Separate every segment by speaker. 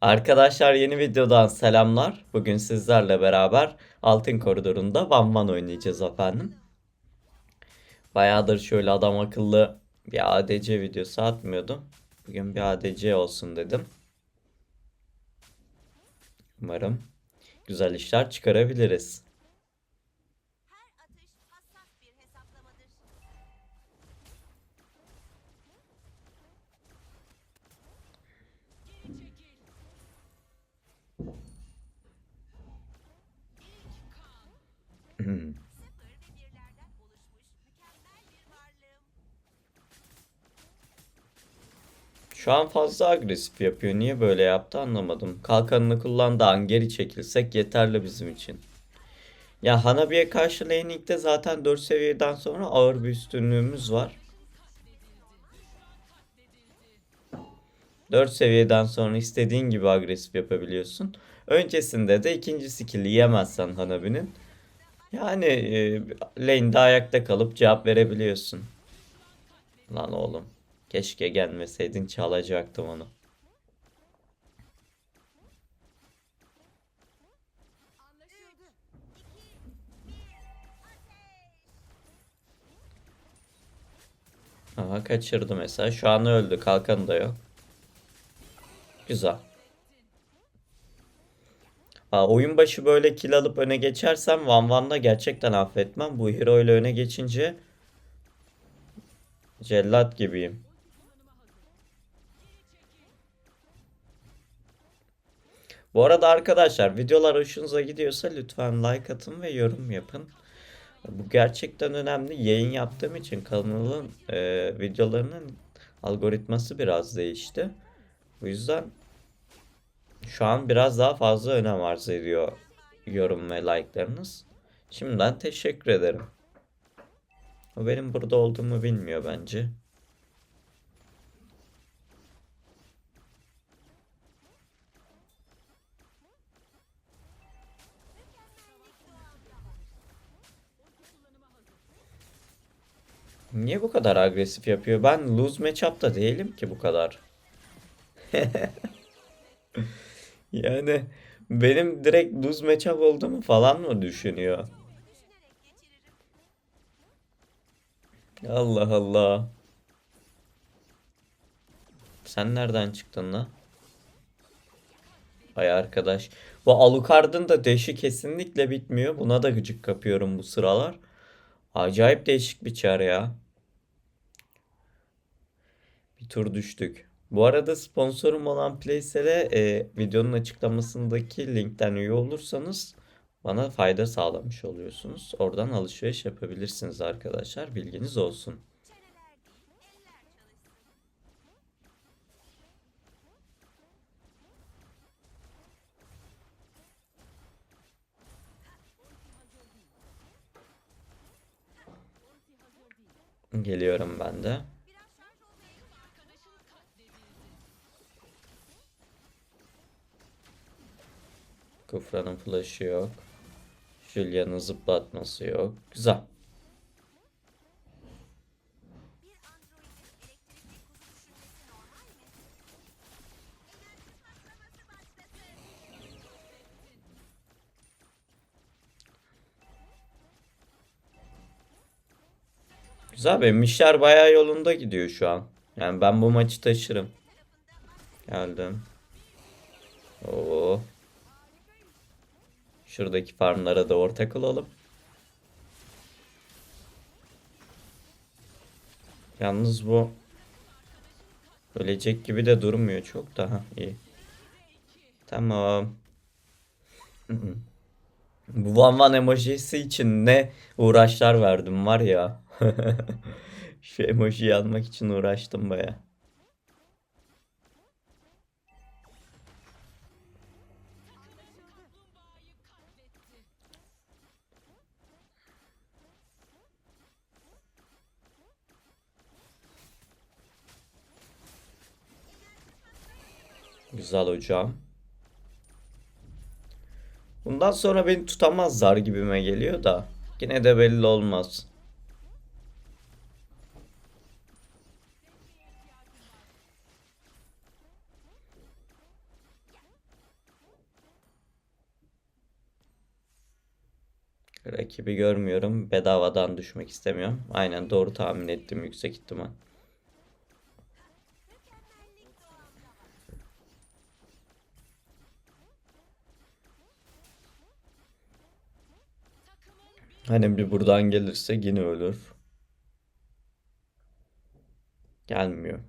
Speaker 1: Arkadaşlar yeni videodan selamlar. Bugün sizlerle beraber Altın Koridor'unda Van Van oynayacağız efendim. Bayağıdır şöyle adam akıllı bir ADC videosu atmıyordum. Bugün bir ADC olsun dedim. Umarım güzel işler çıkarabiliriz. Şu an fazla agresif yapıyor. Niye böyle yaptı anlamadım. Kalkanını kullandığı an geri çekilsek yeterli bizim için. Ya Hanabi'ye karşı laning'de zaten 4 seviyeden sonra ağır bir üstünlüğümüz var. 4 seviyeden sonra istediğin gibi agresif yapabiliyorsun. Öncesinde de ikinci skill'i yemezsen Hanabi'nin yani e, lane'de ayakta kalıp cevap verebiliyorsun. Lan oğlum. Keşke gelmeseydin çalacaktım onu. Aha kaçırdı mesela. Şu an öldü. Kalkanı da yok. Güzel. Aa, oyun başı böyle kill alıp öne geçersem Van Van'da gerçekten affetmem. Bu hero ile öne geçince cellat gibiyim. Bu arada arkadaşlar videolar hoşunuza gidiyorsa lütfen like atın ve yorum yapın. Bu gerçekten önemli. Yayın yaptığım için kanalın e, videolarının algoritması biraz değişti. Bu yüzden şu an biraz daha fazla önem arz ediyor yorum ve like'larınız. Şimdiden teşekkür ederim. O benim burada olduğumu bilmiyor bence. Niye bu kadar agresif yapıyor? Ben lose matchup'ta değilim ki bu kadar. Yani benim direkt lose matchup olduğumu falan mı düşünüyor? Allah Allah. Sen nereden çıktın lan? Ay arkadaş. Bu Alucard'ın da deşi kesinlikle bitmiyor. Buna da gıcık kapıyorum bu sıralar. Acayip değişik bir çar ya. Tur düştük. Bu arada sponsorum olan Playsel'e e, videonun açıklamasındaki linkten üye olursanız bana fayda sağlamış oluyorsunuz. Oradan alışveriş yapabilirsiniz arkadaşlar. Bilginiz olsun. Geliyorum ben de. Kufra'nın flash'ı yok. Julia'nın zıplatması yok. Güzel. Güzel benim işler bayağı yolunda gidiyor şu an. Yani ben bu maçı taşırım. Geldim. Oo. Şuradaki farmlara da ortak olalım. Yalnız bu ölecek gibi de durmuyor çok daha iyi. Tamam. Bu Van Van emojisi için ne uğraşlar verdim var ya. Şu emojiyi almak için uğraştım baya. Güzel hocam. Bundan sonra beni tutamazlar gibime geliyor da. Yine de belli olmaz. Rakibi görmüyorum. Bedavadan düşmek istemiyorum. Aynen doğru tahmin ettim yüksek ihtimal. Hani bir buradan gelirse yine ölür. Gelmiyor.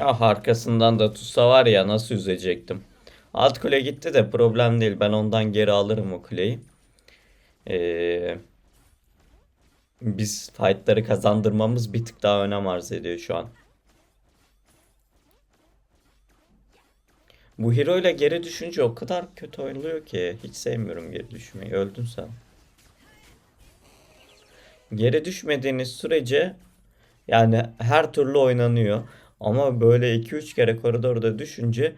Speaker 1: Ah arkasından da tutsa var ya nasıl üzecektim. Alt kule gitti de problem değil. Ben ondan geri alırım o kuleyi. Ee, biz fightları kazandırmamız bir tık daha önem arz ediyor şu an. Bu hero ile geri düşünce o kadar kötü oynuyor ki. Hiç sevmiyorum geri düşmeyi. Öldün sen. Geri düşmediğiniz sürece yani her türlü oynanıyor. Ama böyle 2-3 kere koridorda düşünce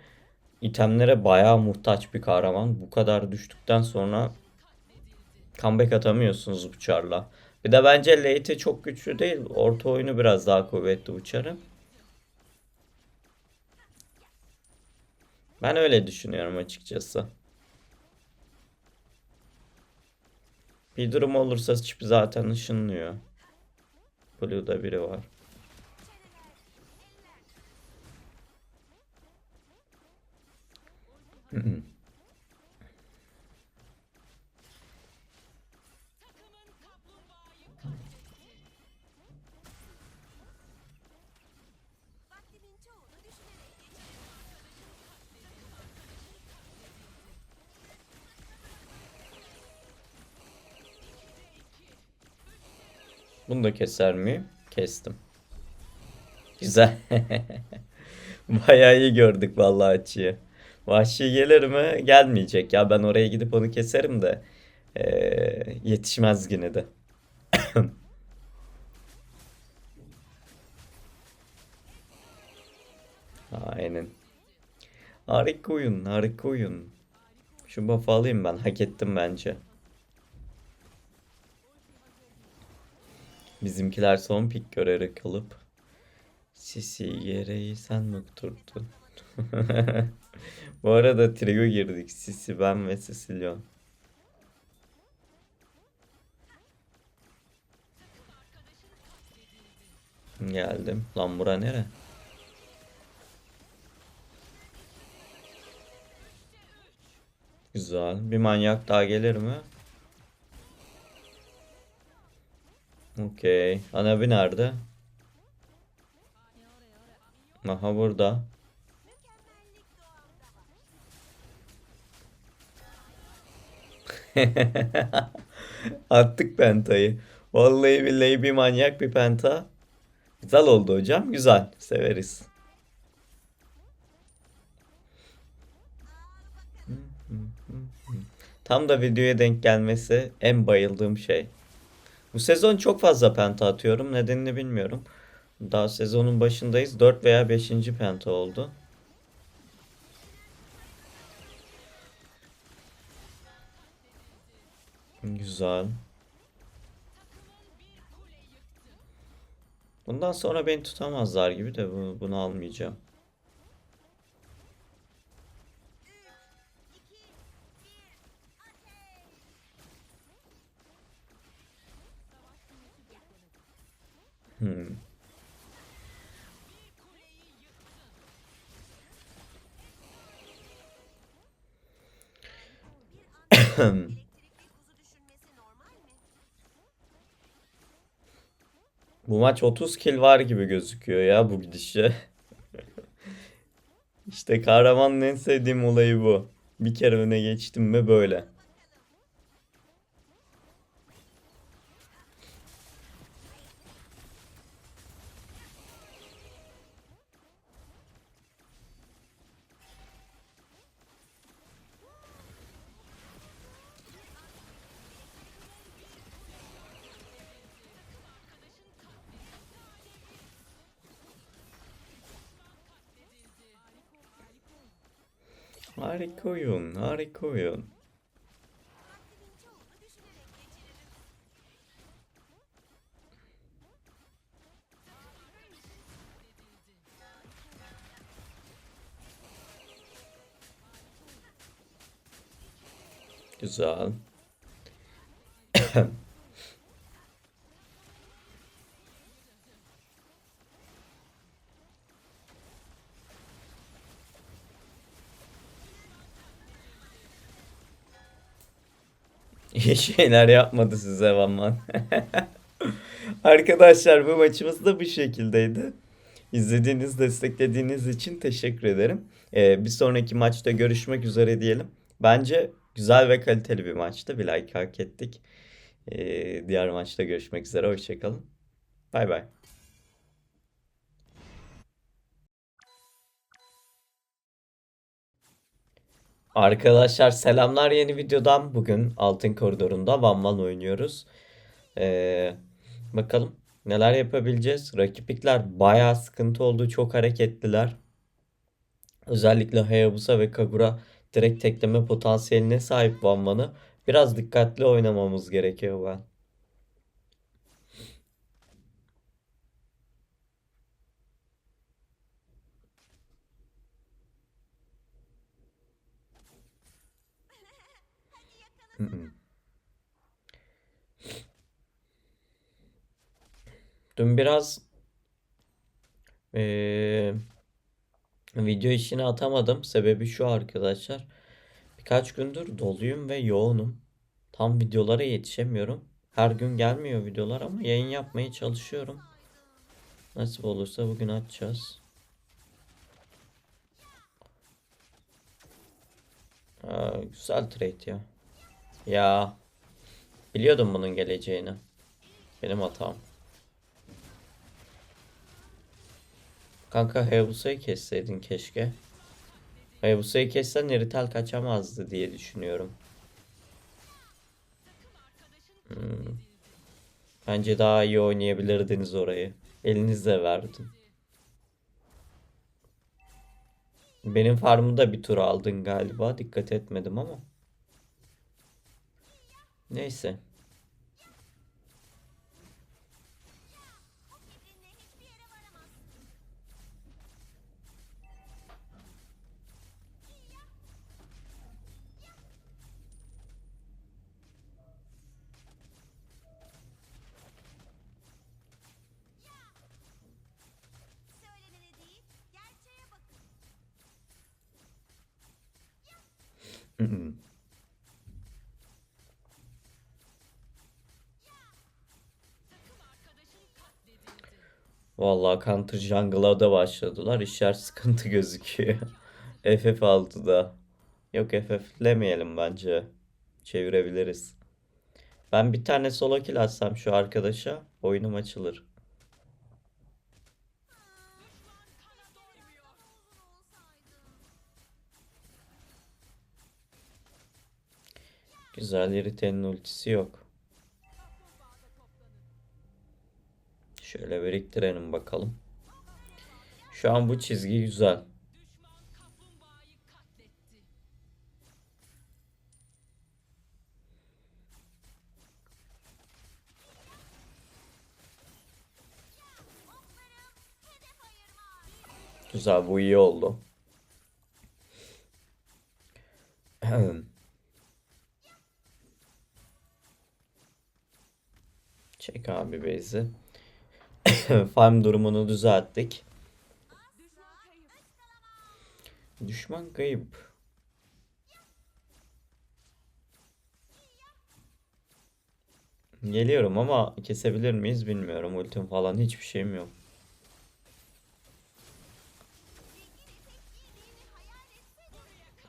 Speaker 1: itemlere bayağı muhtaç bir kahraman. Bu kadar düştükten sonra comeback atamıyorsunuz bu çarla. Bir de bence late'i çok güçlü değil. Orta oyunu biraz daha kuvvetli bu. Ben öyle düşünüyorum açıkçası. Bir durum olursa çip zaten ışınlıyor. Blue'da biri var. Bunu da keser miyim? Kestim. Güzel. Bayağı iyi gördük vallahi açıyı. Vahşi gelir mi? Gelmeyecek ya. Ben oraya gidip onu keserim de. Ee, yetişmez yine de. Aynen. Harika oyun, harika oyun. Şu buff'ı alayım ben. Hak ettim bence. Bizimkiler son pik görerek alıp Sisi gereği sen mi tuttun? Bu arada trio girdik. Sisi, ben ve Sicilyon. Geldim. Lan bura nere? Güzel. Bir manyak daha gelir mi? Okey. Anabi nerede? Aha burada. Attık pentayı. Vallahi billahi bir manyak bir penta. Güzel oldu hocam. Güzel. Severiz. Tam da videoya denk gelmesi en bayıldığım şey. Bu sezon çok fazla penta atıyorum. Nedenini bilmiyorum. Daha sezonun başındayız. 4 veya 5. penta oldu. Güzel. Bundan sonra beni tutamazlar gibi de bu- bunu almayacağım. Maç 30 kill var gibi gözüküyor ya bu gidişe. İşte kahramanın en sevdiğim olayı bu. Bir kere öne geçtim mi böyle. Harika oyun, harika oyun. Güzel. İyi şeyler yapmadı size Vaman. Arkadaşlar bu maçımız da bu şekildeydi. İzlediğiniz, desteklediğiniz için teşekkür ederim. Ee, bir sonraki maçta görüşmek üzere diyelim. Bence güzel ve kaliteli bir maçtı. Bir like hak ettik. Ee, diğer maçta görüşmek üzere. Hoşçakalın. Bay bay. Arkadaşlar selamlar yeni videodan. Bugün Altın Koridor'unda Van Van oynuyoruz. Ee, bakalım neler yapabileceğiz. Rakiplikler bayağı sıkıntı oldu. Çok hareketliler. Özellikle Hayabusa ve Kagura direkt tekleme potansiyeline sahip Van Van'ı. Biraz dikkatli oynamamız gerekiyor ben. Dün biraz eee, video işini atamadım. Sebebi şu arkadaşlar. Birkaç gündür doluyum ve yoğunum. Tam videolara yetişemiyorum. Her gün gelmiyor videolar ama yayın yapmaya çalışıyorum. Nasip olursa bugün açacağız. Aa, güzel trade ya. Ya biliyordum bunun geleceğini. Benim hatam. Kanka Hayabusa'yı kesseydin keşke. Hayabusa'yı kessen Neritel kaçamazdı diye düşünüyorum. Hmm. Bence daha iyi oynayabilirdiniz orayı. Elinizle verdim. Benim farmı da bir tur aldın galiba. Dikkat etmedim ama. Neyse. Vallahi Counter Jungle'a da başladılar. İşler sıkıntı gözüküyor. FF6'da. Yok FF'lemeyelim bence. Çevirebiliriz. Ben bir tane solo kill atsam şu arkadaşa oyunum açılır. Güzel Irite'nin ultisi yok. Şöyle biriktirelim bakalım. Şu an bu çizgi güzel. Güzel bu iyi oldu. Çek abi base'i. Farm durumunu düzelttik. Düşman kayıp. Geliyorum ama kesebilir miyiz bilmiyorum. Ultim falan hiçbir şeyim yok.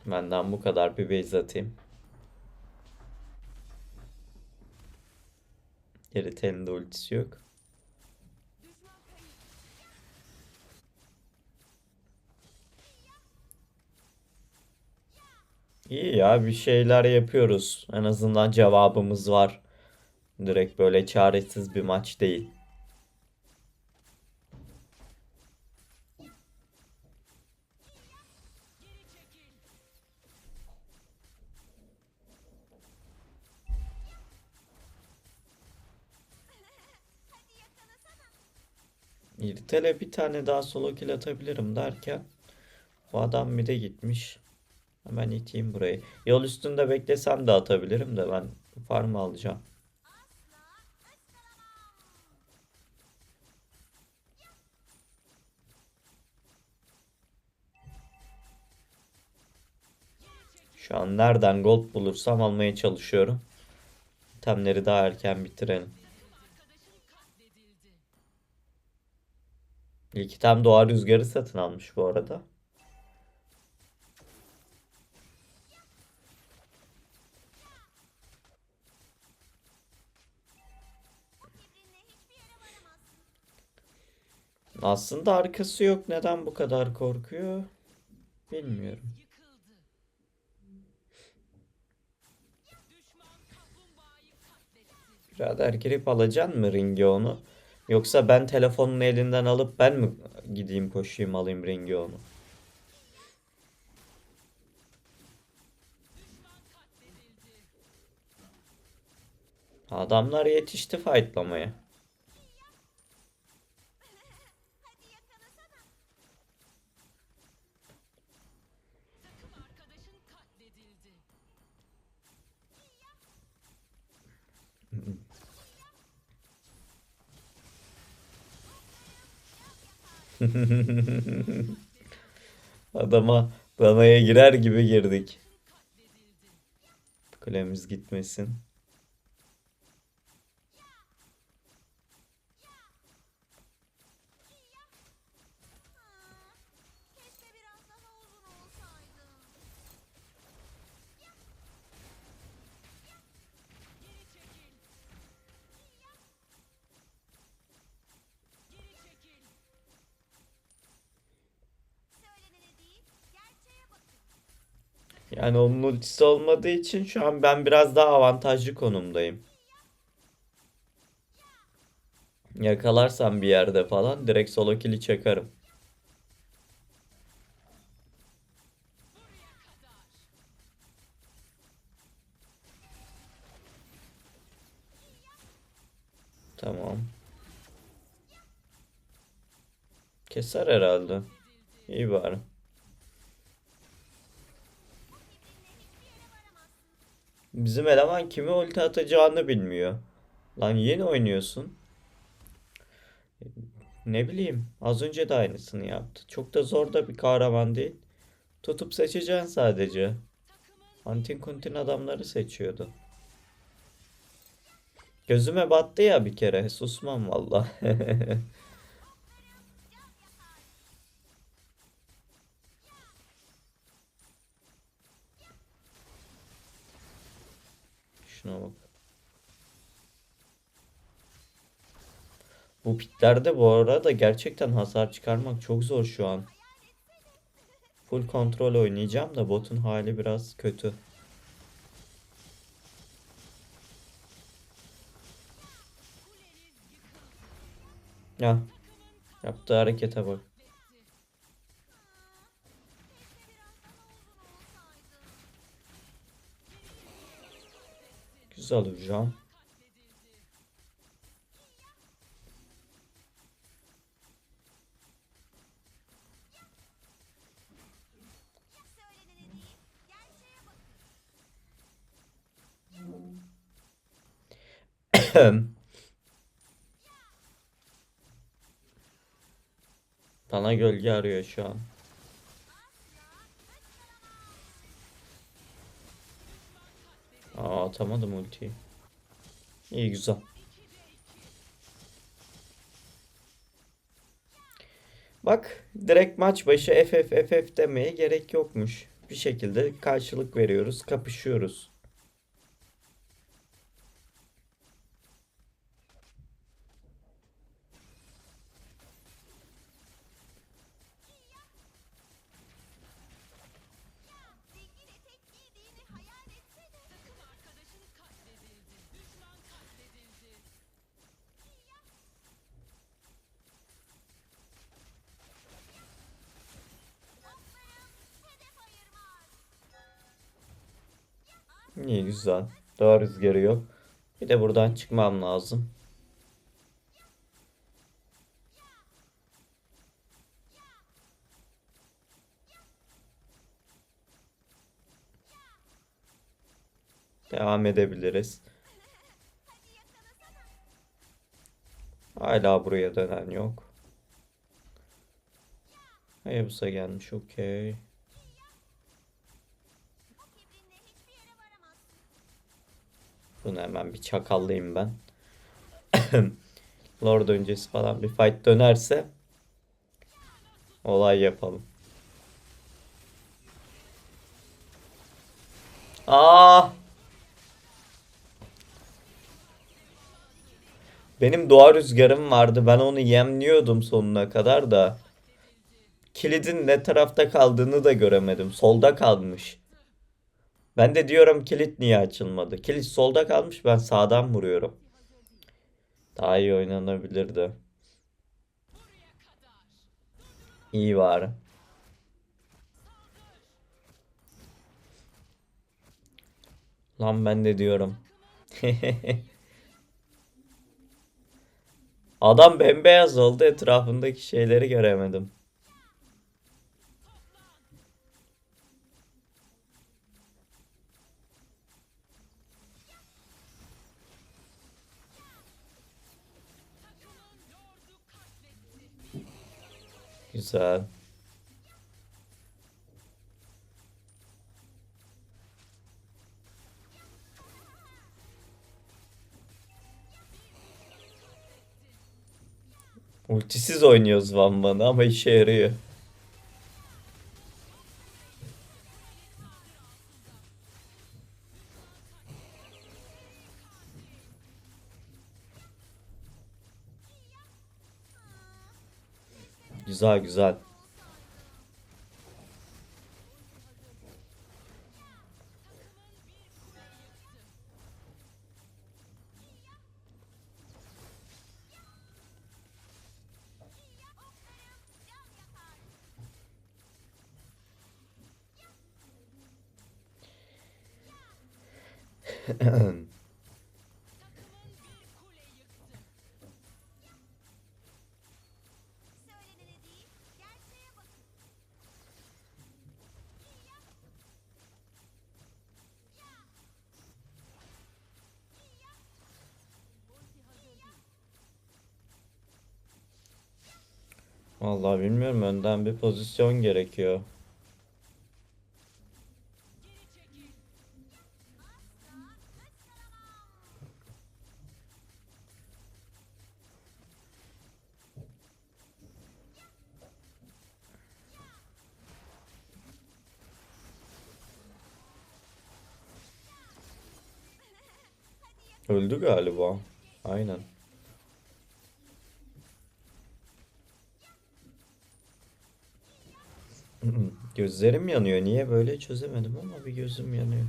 Speaker 1: Benden bu kadar bir base atayım. Irite'nin de ultisi yok. İyi ya bir şeyler yapıyoruz. En azından cevabımız var. Direkt böyle çaresiz bir maç değil. İrtele bir tane daha solo kill atabilirim derken bu adam bir de gitmiş. Hemen iteyim burayı. Yol üstünde beklesem de atabilirim de ben farm alacağım. Şu an nereden gold bulursam almaya çalışıyorum. İtemleri daha erken bitirelim. İlk item doğa rüzgarı satın almış bu arada. Aslında arkası yok. Neden bu kadar korkuyor? Bilmiyorum. Birader girip alacaksın mı ringi onu? Yoksa ben telefonun elinden alıp ben mi gideyim koşayım alayım ringi onu? Adamlar yetişti fightlamaya. Adama danaya girer gibi girdik. Kulemiz gitmesin. Yani onun ultisi olmadığı için şu an ben biraz daha avantajlı konumdayım. Yakalarsam bir yerde falan direkt solo kill'i çakarım. Tamam. Keser herhalde. İyi bari. Bizim eleman kime ulti atacağını bilmiyor. Lan yeni oynuyorsun. Ne bileyim. Az önce de aynısını yaptı. Çok da zor da bir kahraman değil. Tutup seçeceksin sadece. Antin kuntin adamları seçiyordu. Gözüme battı ya bir kere. Susmam valla. Şuna bak. Bu piklerde bu arada gerçekten hasar çıkarmak çok zor şu an. Full kontrol oynayacağım da botun hali biraz kötü. Ya yaptığı harekete bak. Güzel hocam.
Speaker 2: Söylenene değil, gerçeğe bakın.
Speaker 1: Bana gölge arıyor şu an. Aa atamadım ultiyi. İyi güzel. Bak direkt maç başı FF FF demeye gerek yokmuş. Bir şekilde karşılık veriyoruz, kapışıyoruz. güzel. Doğa rüzgarı yok. Bir de buradan çıkmam lazım. Devam edebiliriz. Hala buraya dönen yok. Hayabusa gelmiş okey. Bunu hemen bir çakallayayım ben. Lord öncesi falan bir fight dönerse olay yapalım. Aa! Benim doğa rüzgarım vardı. Ben onu yemliyordum sonuna kadar da. Kilidin ne tarafta kaldığını da göremedim. Solda kalmış. Ben de diyorum kilit niye açılmadı? Kilit solda kalmış ben sağdan vuruyorum. Daha iyi oynanabilirdi. İyi var. Lan ben de diyorum. Adam bembeyaz oldu etrafındaki şeyleri göremedim. Güzel. Ultisiz oynuyoruz Van Van'ı ama işe yarıyor. Güzel güzel. Vallahi bilmiyorum önden bir pozisyon gerekiyor. Öldü galiba. Aynen. Gözlerim yanıyor. Niye böyle çözemedim ama bir gözüm yanıyor.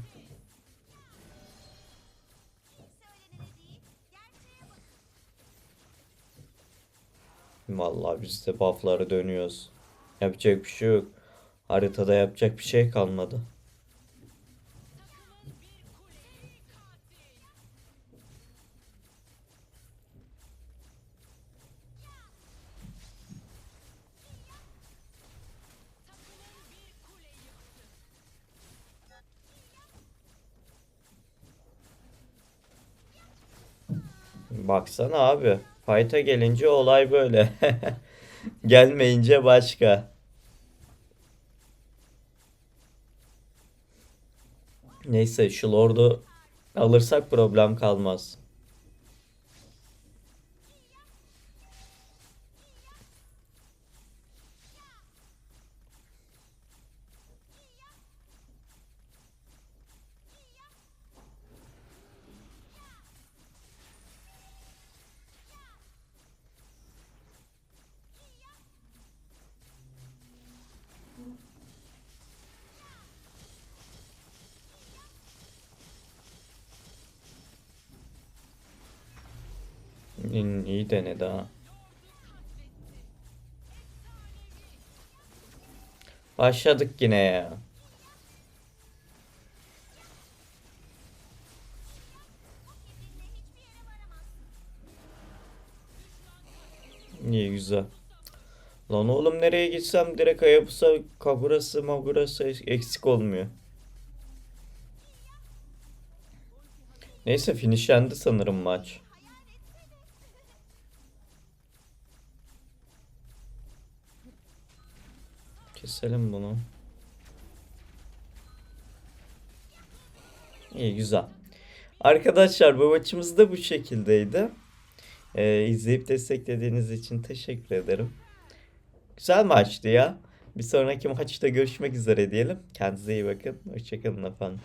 Speaker 1: Vallahi biz de buff'lara dönüyoruz. Yapacak bir şey yok. Haritada yapacak bir şey kalmadı. Baksana abi. Fight'a gelince olay böyle. Gelmeyince başka. Neyse şu Lord'u alırsak problem kalmaz. Başladık yine ya. İyi güzel. Lan oğlum nereye gitsem direkt Hayabusa Kagurası Magurası eksik olmuyor. Neyse finishlendi sanırım maç. Keselim bunu. İyi güzel. Arkadaşlar bu maçımız da bu şekildeydi. Ee, izleyip desteklediğiniz için teşekkür ederim. Güzel maçtı ya. Bir sonraki maçta görüşmek üzere diyelim. Kendinize iyi bakın. Hoşçakalın efendim.